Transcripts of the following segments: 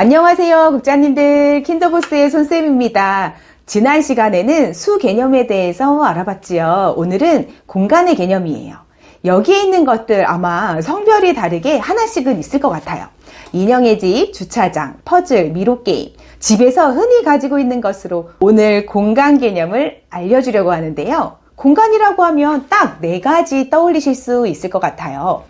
안녕하세요, 국장님들. 킨더보스의 손쌤입니다. 지난 시간에는 수 개념에 대해서 알아봤지요. 오늘은 공간의 개념이에요. 여기에 있는 것들 아마 성별이 다르게 하나씩은 있을 것 같아요. 인형의 집, 주차장, 퍼즐, 미로게임, 집에서 흔히 가지고 있는 것으로 오늘 공간 개념을 알려주려고 하는데요. 공간이라고 하면 딱 네 가지 떠올리실 수 있을 것 같아요.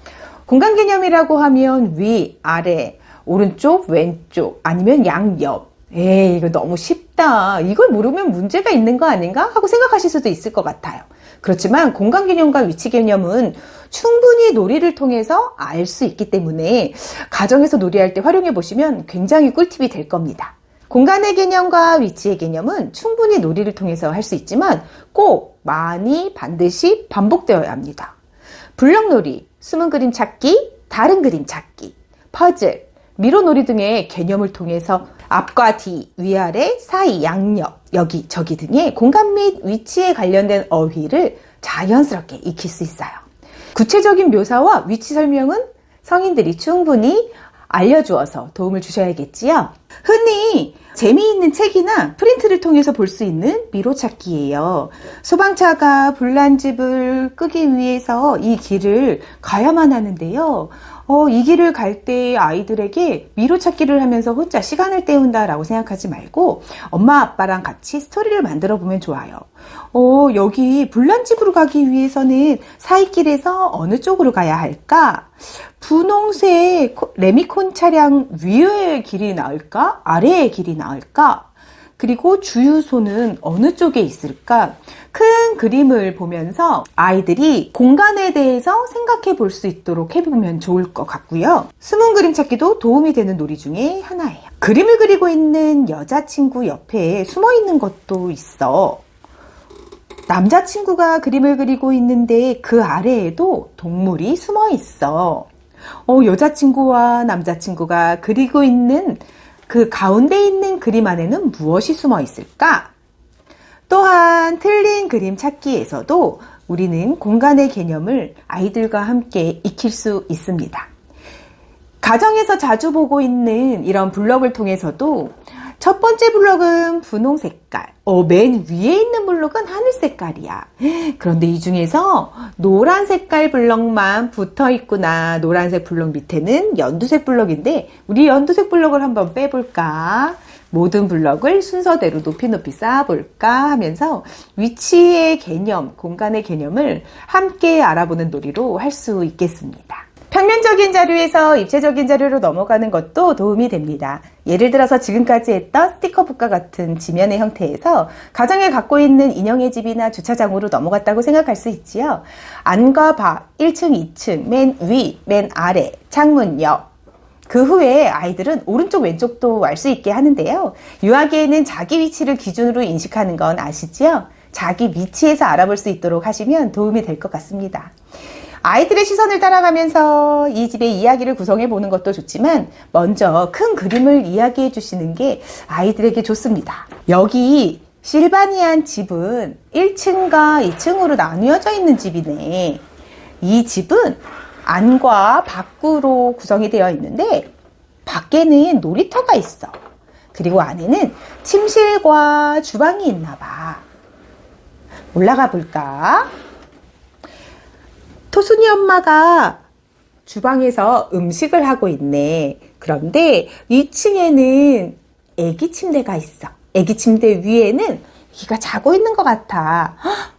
공간 개념이라고 하면 위, 아래, 오른쪽, 왼쪽, 아니면 양옆. 에이, 이거 너무 쉽다. 이걸 모르면 문제가 있는 거 아닌가? 하고 생각하실 수도 있을 것 같아요. 그렇지만 공간 개념과 위치 개념은 충분히 놀이를 통해서 알 수 있기 때문에 가정에서 놀이할 때 활용해 보시면 굉장히 꿀팁이 될 겁니다. 공간의 개념과 위치의 개념은 충분히 놀이를 통해서 할 수 있지만 꼭 많이 반드시 반복되어야 합니다. 블럭놀이, 숨은 그림 찾기, 다른 그림 찾기, 퍼즐, 미로놀이 등의 개념을 통해서 앞과 뒤, 위아래, 사이, 양옆, 여기, 저기 등의 공간 및 위치에 관련된 어휘를 자연스럽게 익힐 수 있어요. 구체적인 묘사와 위치 설명은 성인들이 충분히 알려주어서 도움을 주셔야겠지요. 흔히 재미있는 책이나 프린트를 통해서 볼 수 있는 미로 찾기예요. 소방차가 불난 집을 끄기 위해서 이 길을 가야만 하는데요. 어, 이 길을 갈 때 아이들에게 미로 찾기를 하면서 혼자 시간을 때운다라고 생각하지 말고 엄마 아빠랑 같이 스토리를 만들어 보면 좋아요. 어, 여기 불난집으로 가기 위해서는 사이길에서 어느 쪽으로 가야 할까? 분홍색 레미콘 차량 위의 길이 나을까? 아래의 길이 나을까? 그리고 주유소는 어느 쪽에 있을까? 큰 그림을 보면서 아이들이 공간에 대해서 생각해 볼 수 있도록 해보면 좋을 것 같고요. 숨은 그림 찾기도 도움이 되는 놀이 중에 하나예요. 그림을 그리고 있는 여자친구 옆에 숨어 있는 것도 있어. 남자친구가 그림을 그리고 있는데 그 아래에도 동물이 숨어 있어. 어, 여자친구와 남자친구가 그리고 있는 그 가운데 있는 그림 안에는 무엇이 숨어 있을까? 또한 틀린 그림 찾기에서도 우리는 공간의 개념을 아이들과 함께 익힐 수 있습니다. 가정에서 자주 보고 있는 이런 블럭을 통해서도 첫 번째 블럭은 분홍 색깔, 어, 맨 위에 있는 블럭은 하늘 색깔이야. 그런데 이 중에서 노란 색깔 블럭만 붙어 있구나. 노란색 블럭 밑에는 연두색 블럭인데, 우리 연두색 블럭을 한번 빼볼까? 모든 블럭을 순서대로 높이 높이 쌓아볼까 하면서 위치의 개념, 공간의 개념을 함께 알아보는 놀이로 할 수 있겠습니다. 평면적인 자료에서 입체적인 자료로 넘어가는 것도 도움이 됩니다. 예를 들어서 지금까지 했던 스티커북과 같은 지면의 형태에서 가정에 갖고 있는 인형의 집이나 주차장으로 넘어갔다고 생각할 수 있지요. 안과 밖, 1층, 2층, 맨 위, 맨 아래, 창문 옆, 그 후에 아이들은 오른쪽 왼쪽도 알 수 있게 하는데요. 유아기에는 자기 위치를 기준으로 인식하는 건 아시지요? 자기 위치에서 알아볼 수 있도록 하시면 도움이 될 것 같습니다. 아이들의 시선을 따라가면서 이 집의 이야기를 구성해 보는 것도 좋지만 먼저 큰 그림을 이야기해 주시는 게 아이들에게 좋습니다. 여기 실바니안 집은 1층과 2층으로 나뉘어져 있는 집이네. 이 집은 안과 밖으로 구성이 되어 있는데 밖에는 놀이터가 있어. 그리고 안에는 침실과 주방이 있나 봐. 올라가 볼까? 토순이 엄마가 주방에서 음식을 하고 있네. 그런데 2층에는 애기 침대가 있어. 애기 침대 위에는 애기가 자고 있는 것 같아.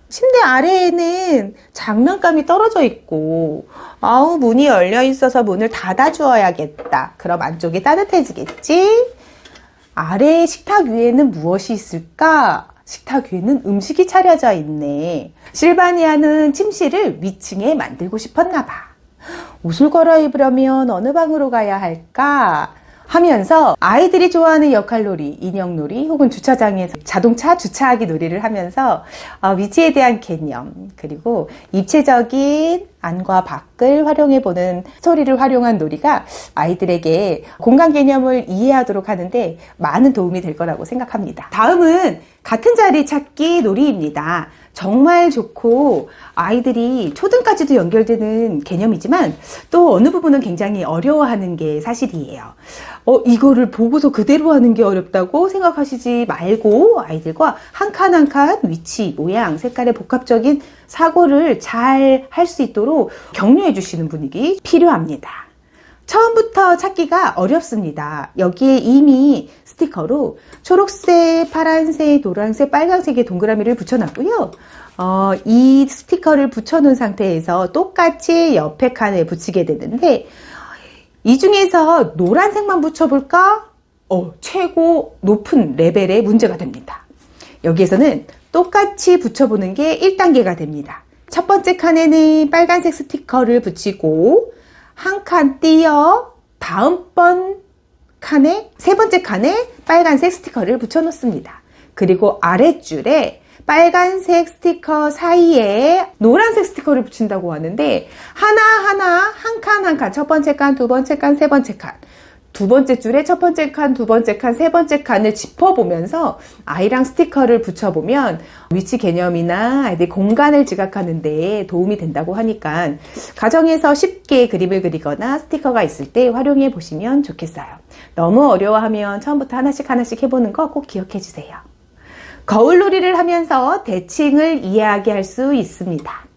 침대 아래에는 장난감이 떨어져 있고, 아우, 문이 열려 있어서 문을 닫아 주어야겠다. 그럼 안쪽이 따뜻해지겠지? 아래 식탁 위에는 무엇이 있을까? 식탁 위에는 음식이 차려져 있네. 실바니아는 침실을 위층에 만들고 싶었나 봐. 옷을 갈아입으려면 어느 방으로 가야 할까? 하면서 아이들이 좋아하는 역할놀이, 인형놀이 혹은 주차장에서 자동차 주차하기 놀이를 하면서 어, 위치에 대한 개념 그리고 입체적인 안과 밖을 활용해 보는 스토리를 활용한 놀이가 아이들에게 공간 개념을 이해하도록 하는데 많은 도움이 될 거라고 생각합니다. 다음은 같은 자리 찾기 놀이입니다. 정말 좋고 아이들이 초등까지도 연결되는 개념이지만 또 어느 부분은 굉장히 어려워하는 게 사실이에요. 어, 이거를 보고서 그대로 하는 게 어렵다고 생각하시지 말고 아이들과 한 칸 한 칸 위치, 모양, 색깔의 복합적인 사고를 잘 할 수 있도록 격려해 주시는 분위기 필요합니다. 처음부터 찾기가 어렵습니다. 여기에 이미 스티커로 초록색, 파란색, 노란색, 빨간색의 동그라미를 붙여놨고요. 어, 이 스티커를 붙여놓은 상태에서 똑같이 옆에 칸에 붙이게 되는데 이 중에서 노란색만 붙여볼까? 어, 최고 높은 레벨의 문제가 됩니다. 여기에서는 똑같이 붙여보는 게 1단계가 됩니다. 첫 번째 칸에는 빨간색 스티커를 붙이고 한 칸 띄어 다음번 칸에 세 번째 칸에 빨간색 스티커를 붙여 놓습니다. 그리고 아랫줄에 빨간색 스티커 사이에 노란색 스티커를 붙인다고 하는데 하나하나 한 칸 한 칸 첫 번째 칸, 두 번째 칸, 세 번째 칸 두 번째 줄에 첫 번째 칸, 두 번째 칸, 세 번째 칸을 짚어보면서 아이랑 스티커를 붙여보면 위치 개념이나 아이들 공간을 지각하는데 도움이 된다고 하니까 가정에서 쉽게 그림을 그리거나 스티커가 있을 때 활용해 보시면 좋겠어요. 너무 어려워하면 처음부터 하나씩 하나씩 해보는 거 꼭 기억해 주세요. 거울놀이를 하면서 대칭을 이해하게 할수 있습니다.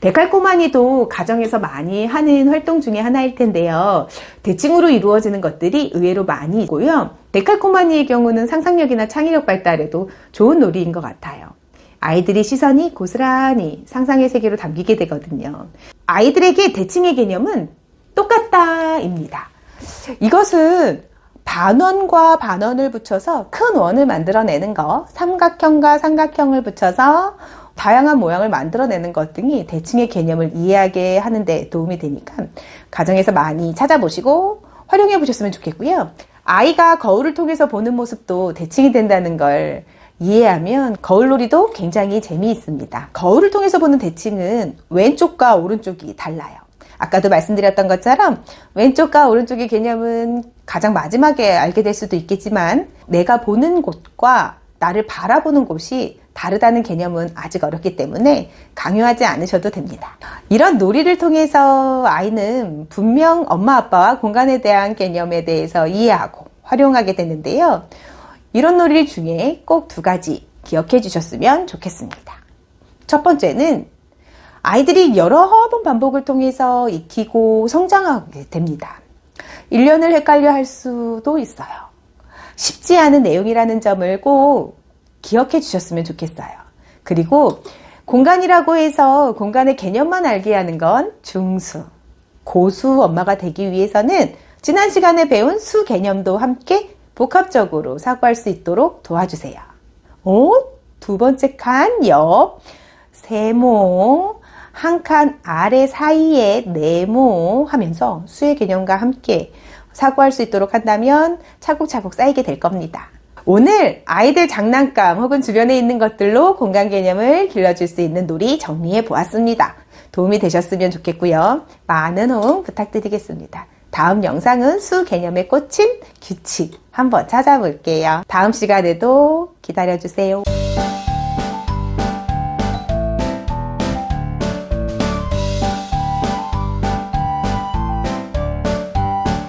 데칼코마니도 가정에서 많이 하는 활동 중에 하나일 텐데요. 대칭으로 이루어지는 것들이 의외로 많이 있고요. 데칼코마니의 경우는 상상력이나 창의력 발달에도 좋은 놀이인 것 같아요. 아이들이 시선이 고스란히 상상의 세계로 담기게 되거든요. 아이들에게 대칭의 개념은 똑같다입니다. 이것은 반원과 반원을 붙여서 큰 원을 만들어내는 거, 삼각형과 삼각형을 붙여서 다양한 모양을 만들어내는 것 등이 대칭의 개념을 이해하게 하는데 도움이 되니까 가정에서 많이 찾아보시고 활용해 보셨으면 좋겠고요. 아이가 거울을 통해서 보는 모습도 대칭이 된다는 걸 이해하면 거울놀이도 굉장히 재미있습니다. 거울을 통해서 보는 대칭은 왼쪽과 오른쪽이 달라요. 아까도 말씀드렸던 것처럼 왼쪽과 오른쪽의 개념은 가장 마지막에 알게 될 수도 있겠지만 내가 보는 곳과 나를 바라보는 곳이 다르다는 개념은 아직 어렵기 때문에 강요하지 않으셔도 됩니다. 이런 놀이를 통해서 아이는 분명 엄마 아빠와 공간에 대한 개념에 대해서 이해하고 활용하게 되는데요. 이런 놀이 중에 꼭 두 가지 기억해 주셨으면 좋겠습니다. 첫 번째는 아이들이 여러 번 반복을 통해서 익히고 성장하게 됩니다. 1년을 헷갈려 할 수도 있어요. 쉽지 않은 내용이라는 점을 꼭 기억해 주셨으면 좋겠어요. 그리고 공간이라고 해서 공간의 개념만 알게 하는 건 중수, 고수 엄마가 되기 위해서는 지난 시간에 배운 수 개념도 함께 복합적으로 사고할 수 있도록 도와주세요. 어? 두 번째 칸 옆, 세모, 한 칸 아래 사이에 네모 하면서 수의 개념과 함께 사고할 수 있도록 한다면 차곡차곡 쌓이게 될 겁니다. 오늘 아이들 장난감 혹은 주변에 있는 것들로 공간 개념을 길러줄 수 있는 놀이 정리해 보았습니다. 도움이 되셨으면 좋겠고요. 많은 호응 부탁드리겠습니다. 다음 영상은 수 개념에 꽂힌 규칙 한번 찾아볼게요. 다음 시간에도 기다려주세요.